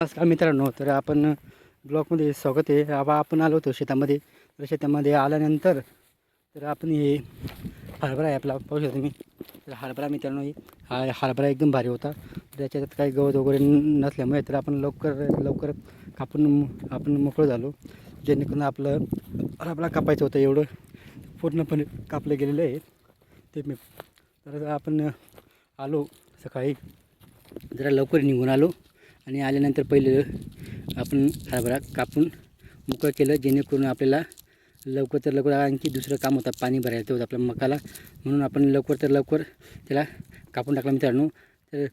नमस्कार मित्रांनो तर आपण ब्लॉकमध्ये स्वागत आहे. आबा आपण आलो होतो शेतामध्ये. तर शेतामध्ये आल्यानंतर तर आपण हे हरभरा आहे आपला पाहू शकता तुम्ही. तर हरभरा मित्रांनो हा हरभरा एकदम भारी होता. त्याच्यात काही गवत वगैरे नसल्यामुळे तर आपण लवकर लवकर कापून आपण मोकळं झालो. जेणेकरून आपलं हरभरा कापायचं होतं एवढं. पूर्णपणे कापलं गेलेलं आहे ते मी. तर आपण आलो सकाळी. जरा लवकर निघून आलो. आणि आल्यानंतर पहिले आपण हरभरा कापून मोकळं केलं जेणेकरून आपल्याला लवकर तर लवकर आणखी दुसरं काम होतं पाणी भरायचं होतं आपल्या मकाला. म्हणून आपण लवकर तर लवकर त्याला कापून टाकलं मित्रांनो. तर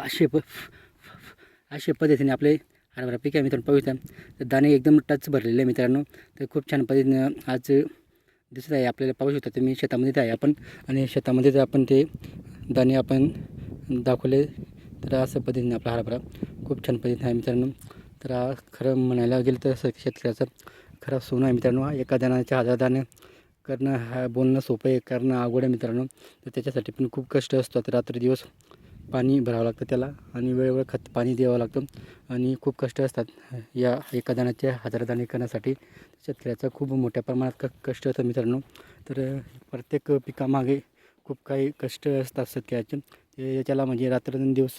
असे प अशा पद्धतीने आपले हरभरा पीक आहे मित्रांनो पाहू तर दाणे एकदम टच भरलेले आहे मित्रांनो. तर खूप छान पद्धतीनं आज दिसत आहे आपल्याला पाहू शकता तुम्ही शेतामध्ये आहे आपण. आणि शेतामध्ये जर आपण ते दाणे आपण दाखवले तर असं पद्धतीने आपला हरभरा खूप छान पद्धतीने आहे मित्रांनो. तर खरं म्हणायला गेलं तर शेतकऱ्याचं खरा सोनं आहे मित्रांनो. एका दाण्याच्या हजार दाणे करणं हा बोलणं सोपं आहे करणं अवघड आहे मित्रांनो. तर त्याच्यासाठी पण खूप कष्ट असतात रात्रदिवस पाणी भरावं लागतं त्याला आणि वेळोवेळ खत पाणी द्यावं लागतं आणि खूप कष्ट असतात या एका जणाचे हजार दाणे करण्यासाठी. शेतकऱ्याचं खूप मोठ्या प्रमाणात क कष्ट असतात मित्रांनो. तर प्रत्येक पिकामागे खूप काही कष्ट असतात शेतकऱ्याचे. ते त्याला म्हणजे रात्रंदिवस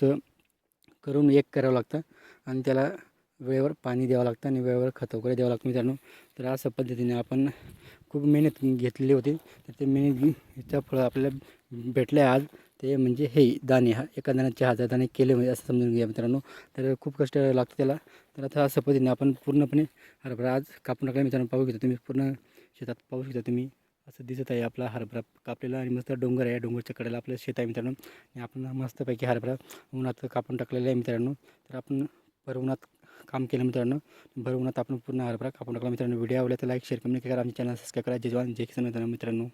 करून एक करावं लागतं आणि त्याला वेळेवर पाणी द्यावं लागतं आणि वेळेवर खत वगैरे द्यावं लागतं मित्रांनो. तर अशा पद्धतीने आपण खूप मेहनत घेतलेली होती. तर ते मेहनतीचं फळं आपल्याला भेटलं आहे आज. ते म्हणजे हे दाणे हा एका दाण्याचे हजार दाणे केले म्हणजे असं समजून घ्या मित्रांनो. तर खूप कष्ट लागतं त्याला. तर आता अशा पद्धतीने आपण पूर्णपणे हरभरा आज कापून टाकला. मित्रांनो पाहू शकता तुम्ही पूर्ण शेतात पाहू शकता तुम्ही. असं दिसत आहे आपला हरभरा कापलेला आणि मस्त डोंगर आहे. डोंगरच्या कडेला आपलं शेत आहे मित्रांनो. आणि आपण मस्तपैकी हरभरा उन्हात कापून टाकलेलं आहे मित्रांनो. तर आपण भर उन्हात काम केलं मित्रांनो. भर उन्हात आपण पूर्ण हरभरा कापून टाकला मित्रांनो. व्हिडिओ आवडला तर लाईक शेअर कमेंट करा. आमच्या चॅनल सबस्क्राईब करा. जय जवान जय किसान मित्रांनो.